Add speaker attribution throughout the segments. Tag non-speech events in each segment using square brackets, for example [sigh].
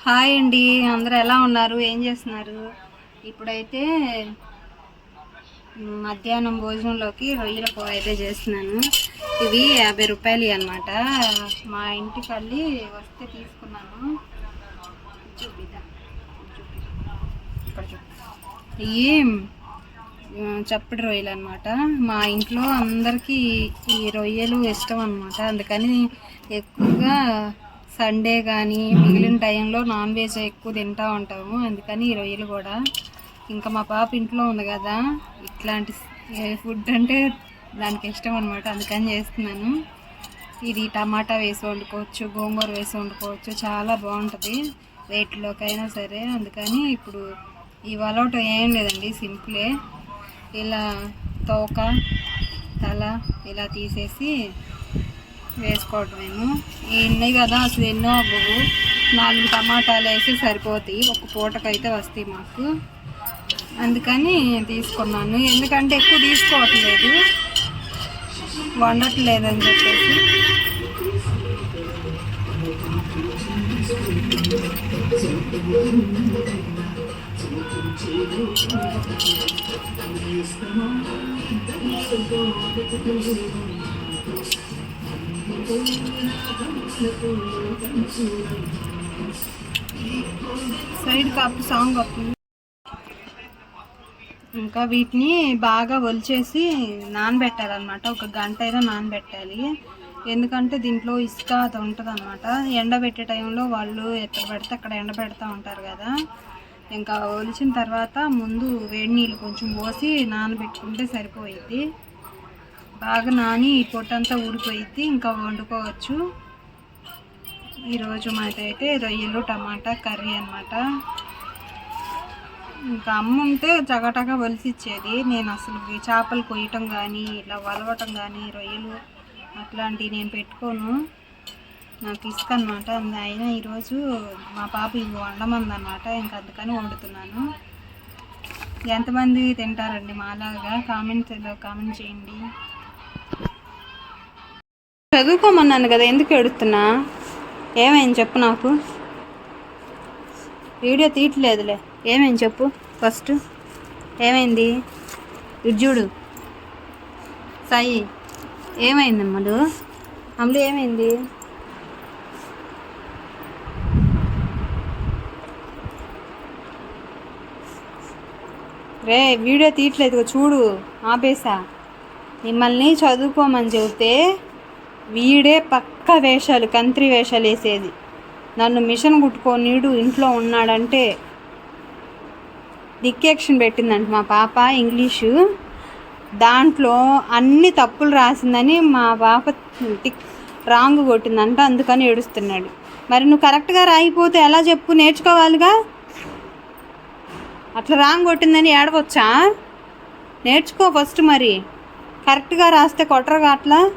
Speaker 1: Hi అండి అందరు ఎలా ఉన్నారు? ఏం చేస్తున్నారు? ఇప్పుడైతే మధ్యాహ్నం భోజనంలోకి రొయ్యల కూర అయితే చేస్తున్నాను. ఇవి యాభై రూపాయలు అన్నమాట. మా ఇంటికి వెళ్ళి వస్తే తీసుకున్నాను. చూపిద్దాం. ఇవి చప్పటి రొయ్యలు అనమాట మా ఇంట్లో అందరికీ ఈ రొయ్యలు ఇష్టం అనమాట అందుకని ఎక్కువగా సండే కానీ మిగిలిన టైంలో నాన్ వెజ్ ఎక్కువ తింటూ ఉంటాము. అందుకని ఈ రొయ్యలు కూడా ఇంకా మా పాప ఇంట్లో ఉంది కదా ఇట్లాంటి ఫుడ్ అంటే దానికి ఇష్టం అనమాట అందుకని చేస్తున్నాను. ఇది టమాటా వేసి వండుకోవచ్చు గోంగూర వేసి వండుకోవచ్చు. చాలా బాగుంటుంది. వేటిలోకైనా సరే. అందుకని ఇప్పుడు ఈ వలవటం ఏం లేదండి. సింపులే. ఇలా తోక తల ఇలా తీసేసి వేసుకోవటమేమో. ఈ ఉన్నాయి కదా అసలు ఎన్నో అవ్వవు. నాలుగు టమాటాలు వేసి సరిపోతాయి. ఒక పూటకైతే వస్తాయి మాకు. అందుకని తీసుకున్నాను. ఎందుకంటే ఎక్కువ తీసుకోవట్లేదు. వండట్లేదని చెప్పేసి. సైడ్ కప్పు సాంగ్ కప్పు ఇంకా వీటిని బాగా ఒలిచేసి నానబెట్టాలన్నమాట. ఒక గంట అయినా నానబెట్టాలి. ఎందుకంటే దీంట్లో ఇసుక అది ఉంటుంది అనమాట ఎండబెట్టే టైంలో వాళ్ళు ఎక్కడ పెడితే అక్కడ ఎండబెడతా ఉంటారు కదా. ఇంకా ఒలిచిన తర్వాత ముందు వేడి నీళ్ళు కొంచెం పోసి నానబెట్టుకుంటే సరిపోయిద్ది. బాగా నాని ఈ పొట్టంతా ఊడిపోయిద్ది ఇంకా వండుకోవచ్చు. ఈరోజు మాదైతే రొయ్యలు టమాటా కర్రీ అన్నమాట. ఇంకా అమ్మ ఉంటే జగటగా వలిసిచ్చేది. నేను అసలు చేపలు కొయ్యటం కానీ ఇలా వలవటం కానీ రొయ్యలు అట్లాంటివి నేను పెట్టుకోను. నాకు ఇసుక అనమాట అయినా ఈరోజు మా పాప ఇవి వండమంది అనమాట ఇంకా అందుకని వండుతున్నాను. ఎంతమంది తింటారండి మాలాగా? కామెంట్స్లో కామెంట్ చేయండి. చదువుకోమన్నాను కదా ఎందుకు ఎడుతున్నా ఏమైంది చెప్పు నాకు. వీడియో తీయట్లేదులే. ఏమైంది చెప్పు ఫస్ట్. ఏమైంది? ఇటు సాయి ఏమైంది అమ్మలు అమ్మలు ఏమైంది? రే వీడియో తీయట్లేదు చూడు. ఆపేసా. మిమ్మల్ని చదువుకోమని చెబితే వీడే పక్క వేషాలు కంత్రి వేషాలు వేసేది. నన్ను మిషన్ కుట్టుకోనీడు ఇంట్లో ఉన్నాడంటే డిక్కేక్షన్ పెట్టిందంట మా పాప ఇంగ్లీషు. దాంట్లో అన్ని తప్పులు రాసిందని మా పాప టిక్ రాంగ్ కొట్టిందంట అందుకని ఏడుస్తున్నాడు. మరి నువ్వు కరెక్ట్గా రాయిపోతే ఎలా చెప్పు నేర్చుకోవాలిగా? అట్లా రాంగ్ కొట్టిందని ఏడవచ్చా? నేర్చుకో ఫస్ట్ మరి. కరెక్ట్గా రాస్తే కొట్టరుగా అట్లా?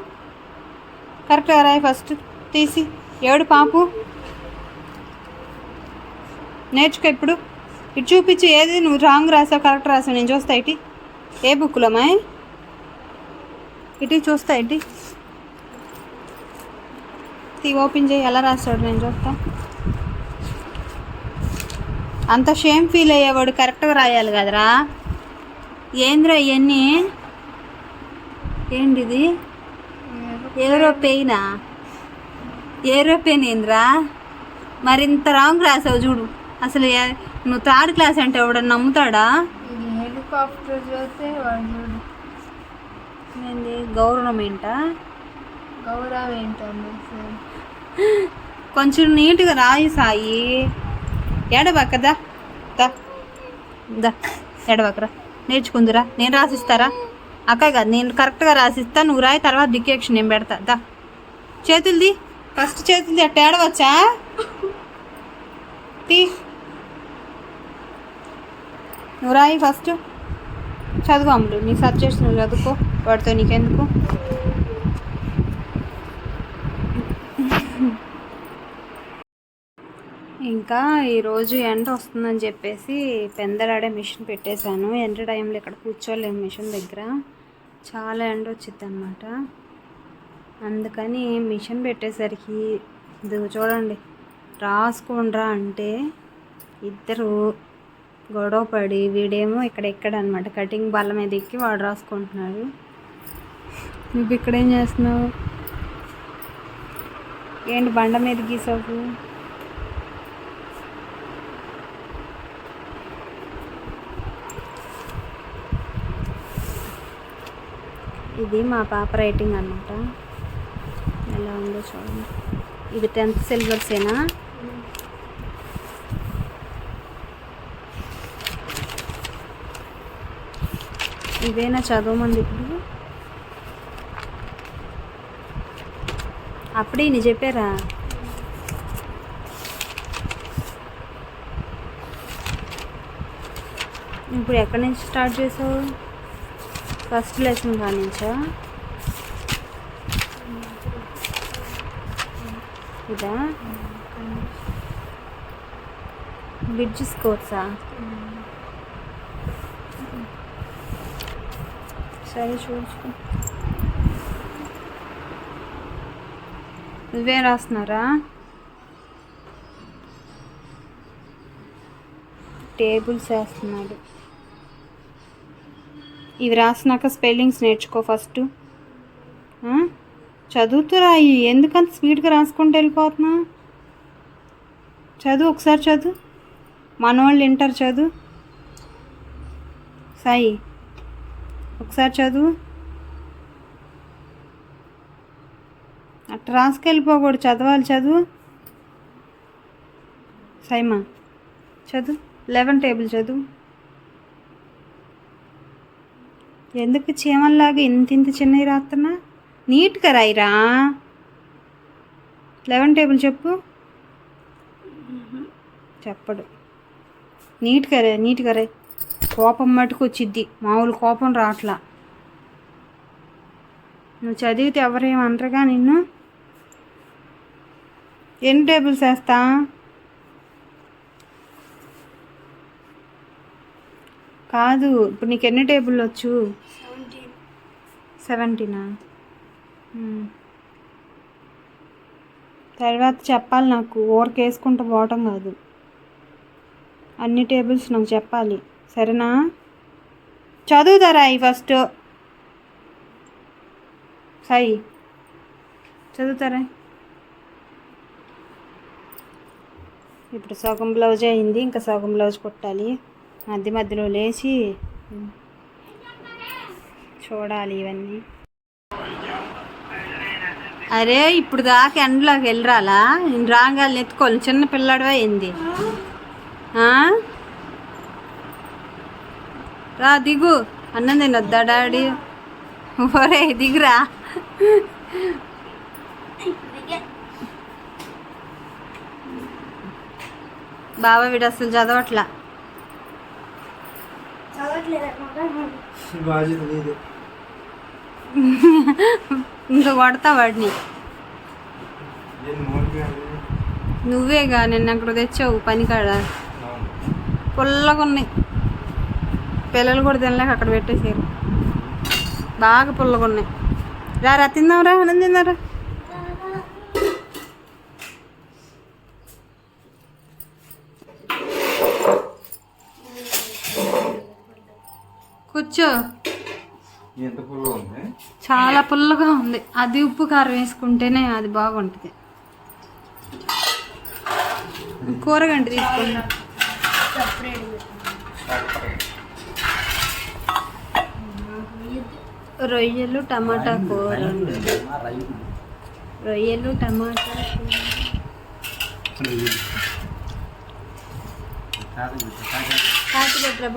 Speaker 1: కరెక్ట్గా రాయి ఫస్ట్ తీసి. ఏడు పాపు? నేర్చుకో ఇప్పుడు. ఇటు చూపించి ఏది నువ్వు రాంగ్ రాసావు కరెక్ట్ రాసావు. నేను చూస్తా ఇటు. ఏ బుక్లోమా ఇటు చూస్తా ఇటు. తీ ఓపెన్ చేయి. ఎలా రాస్తాడు నేను చూస్తా. అంత షేమ్ ఫీల్ అయ్యేవాడు కరెక్ట్గా రాయాలి కదరా. ఏంద్రా ఇవన్నీ ఏంటిది? ఏరోపెయినా ఏరోపెయిన్ ఏంద్రా మరి ఇంత రాంగ్ రాసావు చూడు. అసలు నువ్వు థర్డ్ క్లాస్ అంటే ఎవడన్నా నమ్ముతాడా?
Speaker 2: హెలికాప్టర్ చూస్తే
Speaker 1: ఏంది? గవర్నమెంటా
Speaker 2: గౌరవం ఏంటండి
Speaker 1: కొంచెం నీట్గా రాయి సాయి. ఎడబక్కదా దా. ఎడబక్కరా నేర్చుకుందిరా. నేను రాసిస్తారా? అక్క కాదు నేను కరెక్ట్గా రాసిస్తా నువ్వు రాయి తర్వాత డిక్కేక్షన్ నేను పెడతా. దా. చేతులది ఫస్ట్ చేతులది అట్ట ఏడవచ్చా? తీ. నువ్వు రాయి ఫస్ట్ చదువు అమ్ముడు నీ సబ్జెక్ట్స్ నువ్వు చదువుకో. వాడితో నీకెందుకు? ఇంకా ఈరోజు ఎండ వస్తుందని చెప్పేసి పెందలాడే మిషన్ పెట్టేశాను. ఎండ టైంలో ఇక్కడ కూర్చోలేము మిషన్ దగ్గర. చాలా ఎండ వచ్చింది అనమాట అందుకని మిషన్ పెట్టేసరికి ఇది చూడండి రాసుకోండ్రా అంటే ఇద్దరు గొడవ పడి వీడేమో ఇక్కడ ఎక్కడ అనమాట కటింగ్ బల్ల మీద ఎక్కి వాడు రాసుకుంటున్నాడు. నువ్వు ఇక్కడ ఏం చేస్తున్నావు? ఏంటి బండ మీద గీసావు? ఇది మా పాప రైటింగ్ అనమాట ఎలా ఉందో చూడండి. ఇది టెన్త్ సిలబస్సేనా ఇదేనా చదవమంది ఇప్పుడు? అప్పుడే నీ చెప్పారా? ఇప్పుడు ఎక్కడి నుంచి స్టార్ట్ చేసావు? ఫస్ట్ లెసన్ కానించా? ఇదా? బ్రిడ్జ్ స్కోర్సా? సరే చూసుకో. నువ్వే రాస్తున్నారా? టేబుల్స్ వేస్తున్నాడు. ఇవి రాసినాక స్పెల్లింగ్స్ నేర్చుకో ఫస్ట్. ఆ? రాయి ఎందుకంత స్పీడ్గా రాసుకుంటూ వెళ్ళిపోతున్నా? చదువు ఒకసారి చదువు. మనవాళ్ళు వింటారు చదువు. సాయి ఒకసారి చదువు. అట్లా రాసుకెళ్ళిపోకూడదు చదవాలి చదువు. సైమా చదువు. లెవెన్ టేబుల్ చదువు. ఎందుకు చీమల్లాగా ఇంత ఇంత చిన్నవి రాస్తున్నా నీట్గా రాయిరా. లెవెన్ టేబుల్ చెప్పు. చెప్పడు. నీట్గా రే నీట్గా రే. కోపం మటుకు వచ్చిద్ది. మామూలు కోపం రావట్లా నువ్వు చదివితే ఎవరేమనరుగా నిన్ను? ఎన్ని టేబుల్స్ వేస్తా? కాదు ఇప్పుడు నీకు ఎన్ని టేబుల్ వచ్చు? సెవెంటీనా తర్వాత చెప్పాలి నాకు ఓవర్కి వేసుకుంటూ పోవటం కాదు. అన్ని టేబుల్స్ నాకు చెప్పాలి సరేనా? చదువుతారా ఈ ఫస్ట్? సాయి చదువుతారా? ఇప్పుడు సగం బ్లౌజ్ అయింది ఇంకా సగం బ్లౌజ్ కుట్టాలి. మధ్య మధ్యలో లేచి చూడాలి ఇవన్నీ. అరే ఇప్పుడు దాకా ఎండలోకి వెళ్ళరాలా? నేను రాగాలి ఎత్తుకోవాలి. చిన్న పిల్లాడివా అయింది. రా దిగు. అన్నం తినొద్దా డాడీ? ఒరే దిగురా. బాబా వీడు అసలు చదవట్లా.
Speaker 3: బాధ్యత
Speaker 1: ఇంకా కొడతా వాడిని. నువ్వేగా నిన్న అక్కడ తెచ్చావు పని కాడ పుల్లగా ఉన్నాయి. పిల్లలు కూడా తినలేక అక్కడ పెట్టేసారు బాగా పుల్లగా ఉన్నాయి. రా రా తిందాంరా అన్నం తిందారా కూర్చో. చాలా పుల్లగా ఉంది. అది ఉప్పు కారం వేసుకుంటేనే అది బాగుంటుంది. కూరగంట తీసుకున్నా రొయ్యలు టమాటా కూర. రొయ్యలు టమాటా కూర. కాకి పెట్టరా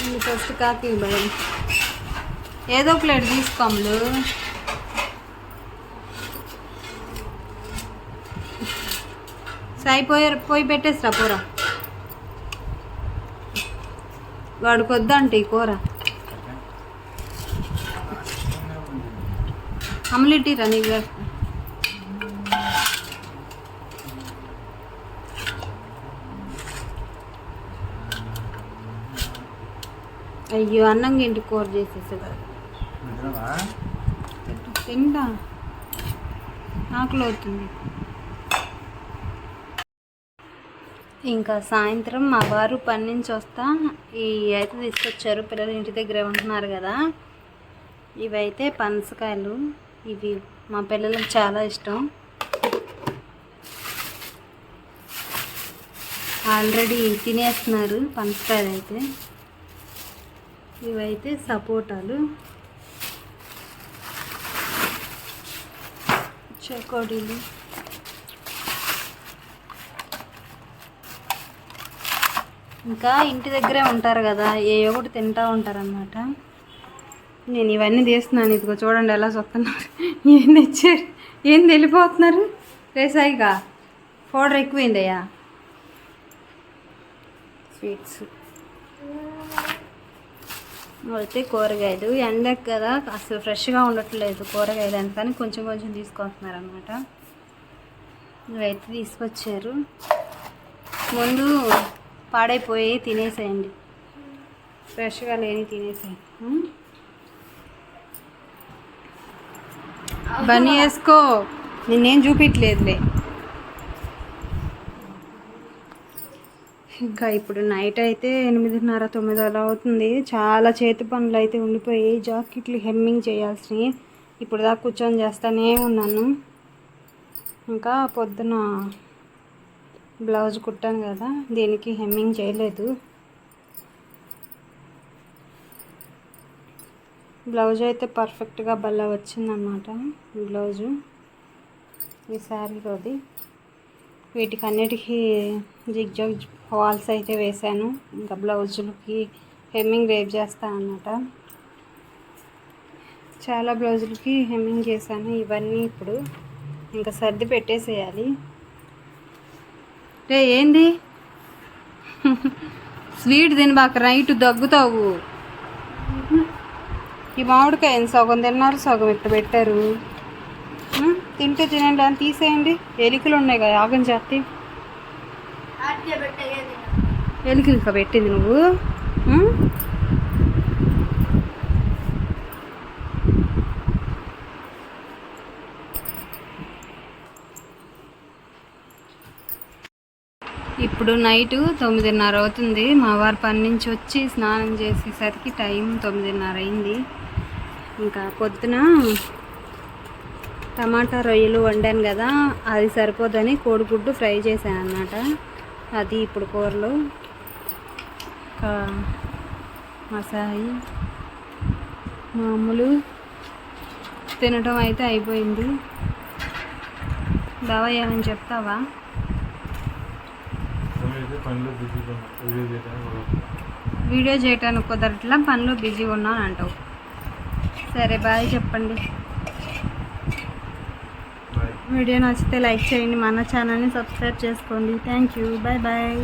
Speaker 1: ఇది ఫస్ట్ కాకి మేడం ఏదో ప్లేట్ తీసుకోములు సాయి పోయి పెట్టేసిరా కూర వాడికి వద్దంట ఈ కూర. అమలిటీరా నీకు వేస్తా అయ్యో అన్నం ఏంటి కూర చేసేసాడు తింటా. ఆకలి అవుతుంది ఇంకా సాయంత్రం మా వారు పని నుంచి వస్తా. ఈ అయితే తీసుకొచ్చారు. పిల్లలు ఇంటి దగ్గర ఉంటున్నారు కదా. ఇవైతే పనసకాయలు. ఇవి మా పిల్లలకు చాలా ఇష్టం. ఆల్రెడీ తినేస్తున్నారు పనసకాయలు అయితే. ఇవైతే సపోటాలు. చకోడీలు. ఇంకా ఇంటి దగ్గరే ఉంటారు కదా ఏ ఒకటి తింటూ ఉంటారనమాట నేను ఇవన్నీ తీస్తున్నాను ఇదిగో చూడండి ఎలా చూస్తున్నారు. [laughs] ఏం తెచ్చారు? ఏం వెళ్ళిపోతున్నారు రేసాయిగా పౌడర్ ఎక్కువైందయ్యా. స్వీట్స్. అయితే కూరగాయలు. ఎండకు కదా అసలు ఫ్రెష్గా ఉండట్లేదు కూరగాయలు అందుకని కొంచెం కొంచెం తీసుకొస్తున్నారు అనమాట ఇవైతే తీసుకొచ్చారు. ముందు పాడైపోయి తినేసేయండి. ఫ్రెష్గా లేని తినేసేయండి. బన్నీ వేసుకో నిన్నేం చూపించలేదులే ఇంకా ఇప్పుడు నైట్ అయితే ఎనిమిదిన్నర తొమ్మిది అలా అవుతుంది. చాలా చేతి పనులు అయితే ఉండిపోయి జాకెట్లు హెమ్మింగ్ చేయాల్సినవి. ఇప్పుడు దాకా కూర్చొని చేస్తానే ఉన్నాను. ఇంకా పొద్దున బ్లౌజ్ కుట్టాను కదా దీనికి హెమ్మింగ్ చేయలేదు. బ్లౌజ్ అయితే పర్ఫెక్ట్గా భలే వచ్చిందన్నమాట బ్లౌజు ఈ శారీలోది వీటికి అన్నిటికీ జిగ్ జాగ్ ఫాల్స్ అయితే వేశాను. ఇంకా బ్లౌజులకి హెమ్మింగ్ రేప్ చేస్తాను అన్నమాట. చాలా బ్లౌజులకి హెమ్మింగ్ చేశాను. ఇవన్నీ ఇప్పుడు ఇంకా సర్ది పెట్టేసేయాలి. రే ఏంది? స్వీట్ తినబాక రైట్ దగ్గుతావు. ఈ మామిడికాయ సగం తిన్నారు సగం ఇట్ట పెట్టారు. తింటే తినండి అని తీసేయండి. ఎలికలు ఉన్నాయి కదా ఆగం చేస్తే ఎలికలు ఇంకా పెట్టింది నువ్వు? ఇప్పుడు నైట్ తొమ్మిదిన్నర అవుతుంది. మా వారి పని నుంచి వచ్చి స్నానం చేసేసరికి టైం తొమ్మిదిన్నర అయింది. ఇంకా పొద్దున టమాటా రొయ్యలు వండాను కదా అది సరిపోదని కోడిగుడ్డు ఫ్రై చేశాను అన్నమాట అది ఇప్పుడు కూరలో. మసాయి. మామూలు తినటం అయితే అయిపోయింది. బావ ఏమని చెప్తావా?
Speaker 3: వీడియో
Speaker 1: చేయటానికి కుదరట్లా పనిలో బిజీగా ఉన్నాను అంటావు సరే బాయ్ చెప్పండి. వీడియో నచ్చితే లైక్ చేయండి. మన ఛానల్ని సబ్స్క్రైబ్ చేసుకోండి. Thank you bye bye